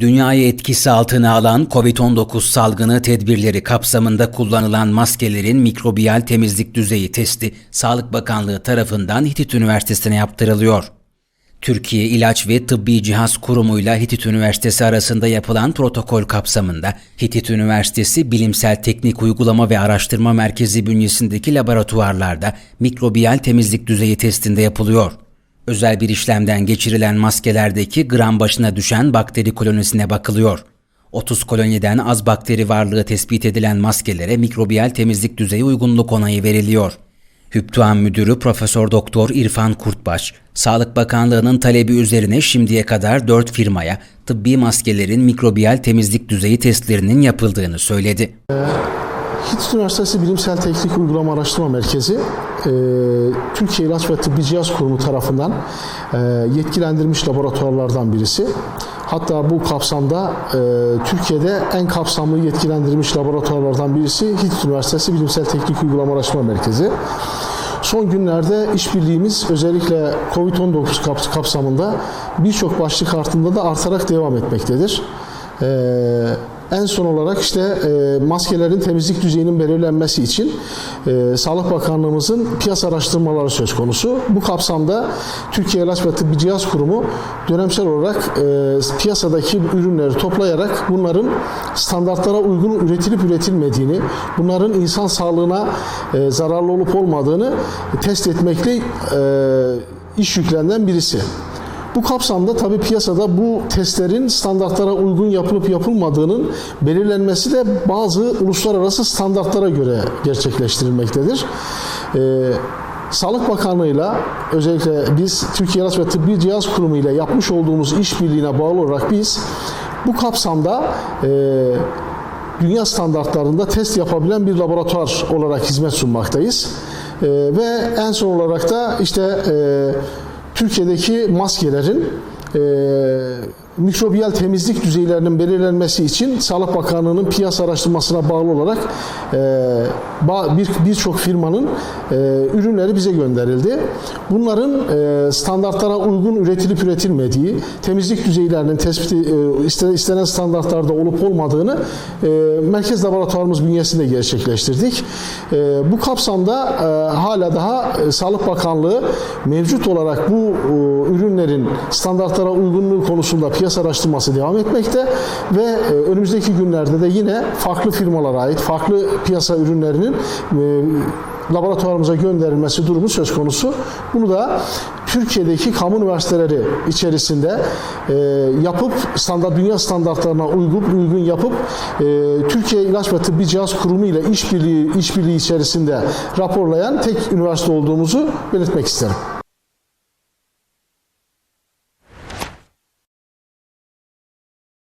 Dünyayı etkisi altına alan COVID-19 salgını tedbirleri kapsamında kullanılan maskelerin mikrobiyal temizlik düzeyi testi Sağlık Bakanlığı tarafından Hitit Üniversitesi'ne yaptırılıyor. Türkiye İlaç ve Tıbbi Cihaz Kurumu ile Hitit Üniversitesi arasında yapılan protokol kapsamında Hitit Üniversitesi Bilimsel Teknik Uygulama ve Araştırma Merkezi bünyesindeki laboratuvarlarda mikrobiyal temizlik düzeyi testinde yapılıyor. Özel bir işlemden geçirilen maskelerdeki gram başına düşen bakteri kolonisine bakılıyor. 30 koloniden az bakteri varlığı tespit edilen maskelere mikrobiyal temizlik düzeyi uygunluk onayı veriliyor. Hüptuan Müdürü Profesör Doktor İrfan Kurtbaş, Sağlık Bakanlığı'nın talebi üzerine şimdiye kadar 4 firmaya tıbbi maskelerin mikrobiyal temizlik düzeyi testlerinin yapıldığını söyledi. Hitit Üniversitesi Bilimsel Teknik Uygulama Araştırma Merkezi e, Türkiye İlaç ve Tıbbi Cihaz Kurumu tarafından e, yetkilendirilmiş laboratuvarlardan birisi. Hatta bu kapsamda e, Türkiye'de en kapsamlı yetkilendirilmiş laboratuvarlardan birisi Hitit Üniversitesi Bilimsel Teknik Uygulama Araştırma Merkezi. Son günlerde işbirliğimiz özellikle COVID-19 kaps- kapsamında birçok başlık altında da artarak devam etmektedir. Ee, en son olarak işte e, maskelerin temizlik düzeyinin belirlenmesi için e, Sağlık Bakanlığımızın piyasa araştırmaları söz konusu. Bu kapsamda Türkiye İlaç ve Tıbbi Cihaz Kurumu dönemsel olarak e, piyasadaki ürünleri toplayarak bunların standartlara uygun üretilip üretilmediğini, bunların insan sağlığına e, zararlı olup olmadığını test etmekle e, iş yüklenen birisi. Bu kapsamda tabii piyasada bu testlerin standartlara uygun yapılıp yapılmadığının belirlenmesi de bazı uluslararası standartlara göre gerçekleştirilmektedir. Ee, Sağlık Bakanlığı'yla özellikle biz Türkiye İlaç ve Tıbbi Cihaz Kurumu ile yapmış olduğumuz işbirliğine bağlı olarak biz bu kapsamda e, dünya standartlarında test yapabilen bir laboratuvar olarak hizmet sunmaktayız. E, ve en son olarak da işte e, Türkiye'deki maskelerin mikrobiyal temizlik düzeylerinin belirlenmesi için Sağlık Bakanlığı'nın piyasa araştırmasına bağlı olarak e, ba- bir birçok firmanın e, ürünleri bize gönderildi. Bunların e, standartlara uygun üretilip üretilmediği, temizlik düzeylerinin tespiti e, iste- istenen standartlarda olup olmadığını merkez laboratuvarımız bünyesinde gerçekleştirdik. Bu kapsamda hala daha Sağlık Bakanlığı mevcut olarak bu ürünlerin standartlara uygunluğu konusunda piyasa araştırması devam etmekte ve e, önümüzdeki günlerde de yine farklı firmalara ait farklı piyasa ürünlerinin e, laboratuvarımıza gönderilmesi durumu söz konusu. Bunu da Türkiye'deki kamu üniversiteleri içerisinde e, yapıp standart dünya standartlarına uygun uygun yapıp e, Türkiye İlaç ve Tıbbi Cihaz Kurumu ile işbirliği işbirliği içerisinde raporlayan tek üniversite olduğumuzu belirtmek isterim.